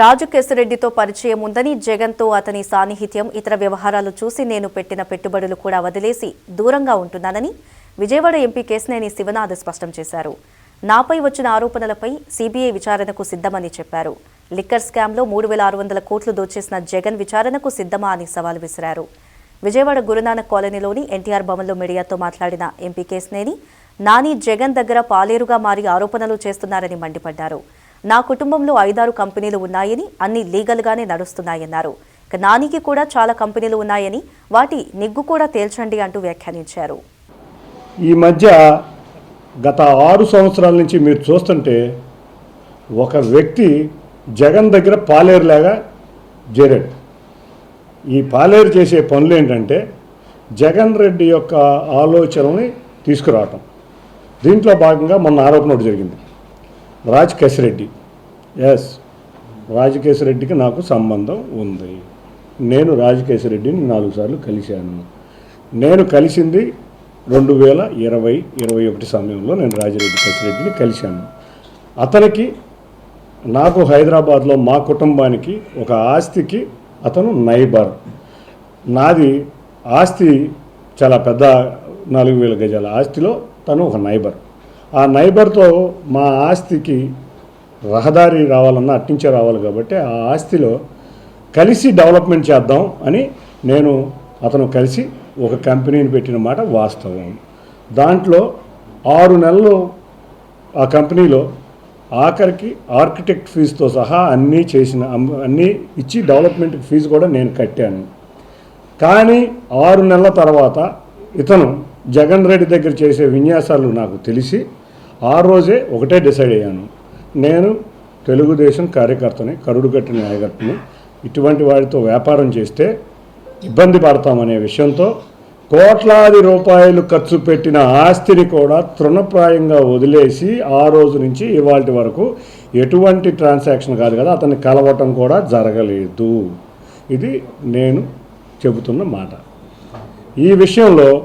రాజు కేసిరెడ్డితో పరిచయం ఉందని జగన్తో అతని సాన్నిహిత్యం ఇతర వ్యవహారాలు చూసి నేను పెట్టిన పెట్టుబడులు కూడా వదిలేసి దూరంగా ఉంటున్నానని విజయవాడ ఎంపీ కేశినేని శివనాథ్ స్పష్టం చేశారు. నాపై వచ్చిన ఆరోపణలపై సీబీఐ విచారణకు సిద్ధమని చెప్పారు. లిక్కర్ స్కామ్లో మూడు వేల ఆరు వందల కోట్లు దోచేసిన జగన్ విచారణకు సిద్ధమా అని సవాల్ విసిరారు. విజయవాడ గురునానక్ కాలనీలోని ఎన్టీఆర్ భవన్లో మీడియాతో మాట్లాడిన ఎంపీ కేశినేని నాని జగన్ దగ్గర పాలేరుగా మారి ఆరోపణలు చేస్తున్నారని మండిపడ్డారు. నా కుటుంబంలో ఐదారు కంపెనీలు ఉన్నాయని అన్ని లీగల్గానే నడుస్తున్నాయన్నారు. నానికి కూడా చాలా కంపెనీలు ఉన్నాయని వాటి నిగ్గు కూడా తేల్చండి అంటూ వ్యాఖ్యానించారు. ఈ మధ్య గత ఆరు సంవత్సరాల నుంచి మీరు చూస్తుంటే ఒక వ్యక్తి జగన్ దగ్గర పాలేరులాగా చేరాడు. ఈ పాలేరు చేసే పనులు ఏంటంటే జగన్ రెడ్డి యొక్క ఆలోచనని తీసుకురావటం. దీంట్లో భాగంగా మొన్న ఆరోపణ ఒకటి జరిగింది. రాజ్ కసిరెడ్డి ఎస్ రెడ్డికి నాకు సంబంధం ఉంది. నేను రెడ్డిని నాలుగు సార్లు కలిశాను. నేను కలిసింది రెండు వేల ఇరవై ఇరవై ఒకటి సమయంలో నేను రాజిరెడ్డి కేశరెడ్డిని కలిశాను. అతనికి నాకు హైదరాబాద్లో మా కుటుంబానికి ఒక ఆస్తికి అతను నైబర్. నాది ఆస్తి చాలా పెద్ద నాలుగు వేల గజాల ఆస్తిలో తను ఒక నైబర్. ఆ నైబర్తో మా ఆస్తికి రహదారి రావాలన్నా అట్టించే రావాలి కాబట్టి ఆ ఆస్తిలో కలిసి డెవలప్మెంట్ చేద్దాం అని నేను అతను కలిసి ఒక కంపెనీని పెట్టిన మాట వాస్తవం. దాంట్లో ఆరు నెలలు ఆ కంపెనీలో ఆఖరికి ఆర్కిటెక్ట్ ఫీజుతో సహా అన్నీ చేసిన అన్నీ ఇచ్చి డెవలప్మెంట్ ఫీజు కూడా నేను కట్టాను. కానీ ఆరు నెలల తర్వాత ఇతను జగన్ రెడ్డి దగ్గర చేసే విన్యాసాలు నాకు తెలిసి ఆ రోజే ఒకటే డిసైడ్ అయ్యాను. నేను తెలుగుదేశం కార్యకర్తని కరుడు కట్టిన నాయకర్తని ఇటువంటి వాడితో వ్యాపారం చేస్తే ఇబ్బంది పడతామనే విషయంతో కోట్లాది రూపాయలు ఖర్చు పెట్టిన ఆస్తిని కూడా తృణప్రాయంగా వదిలేసి ఆ రోజు నుంచి ఇవాళ వరకు ఎటువంటి ట్రాన్సాక్షన్ కాదు కదా అతన్ని కలవటం కూడా జరగలేదు. ఇది నేను చెబుతున్న మాట. ఈ విషయంలో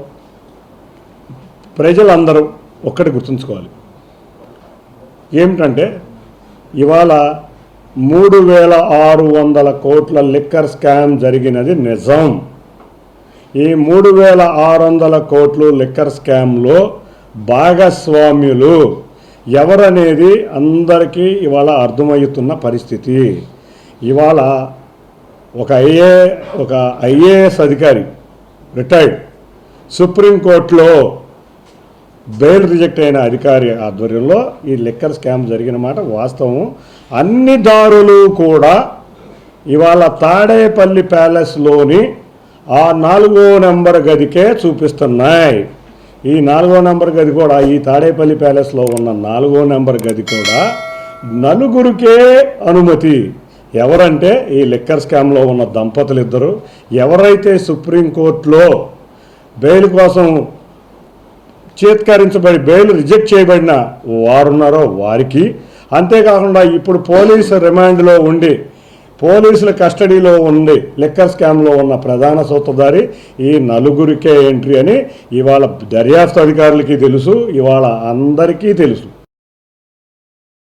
ప్రజలందరూ ఒక్కటి గుర్తుంచుకోవాలి. ఏమిటంటే ఇవాళ మూడు వేల ఆరు వందల కోట్ల లిక్కర్ స్కామ్ జరిగినది నిజం. ఈ మూడు వేల ఆరు వందల కోట్లు లిక్కర్ స్కామ్లో భాగస్వామ్యులు ఎవరనేది అందరికీ ఇవాళ అర్థమవుతున్న పరిస్థితి. ఇవాళ ఒక ఐఏ ఒక ఐఏఎస్ అధికారి రిటైర్డ్ సుప్రీంకోర్టులో బెయిల్ రిజెక్ట్ అయిన అధికారి ఆధ్వర్యంలో ఈ లిక్కర్ స్కామ్ జరిగిన మాట వాస్తవం అన్ని దారులు కూడా ఇవాళ తాడేపల్లి ప్యాలెస్లోని ఆ నాలుగో నెంబర్ గదికే చూపిస్తున్నాయి. ఈ నాలుగో నెంబర్ గది కూడా ఈ తాడేపల్లి ప్యాలెస్లో ఉన్న నాలుగో నెంబర్ గది కూడా నలుగురికే అనుమతి. ఎవరంటే ఈ లిక్కర్ స్కామ్లో ఉన్న దంపతులు ఇద్దరు. ఎవరైతే సుప్రీంకోర్టులో బెయిల్ కోసం చేత్కరించబడి బెయిల్ రిజెక్ట్ చేయబడిన వారున్నారో వారికి. అంతేకాకుండా ఇప్పుడు పోలీసు రిమాండ్లో ఉండి పోలీసుల కస్టడీలో ఉండి లిక్కర్ స్కామ్లో ఉన్న ప్రధాన సూత్రధారి ఈ నలుగురికే ఎంట్రీ అని ఇవాళ దర్యాప్తు అధికారులకి తెలుసు ఇవాళ అందరికీ తెలుసు.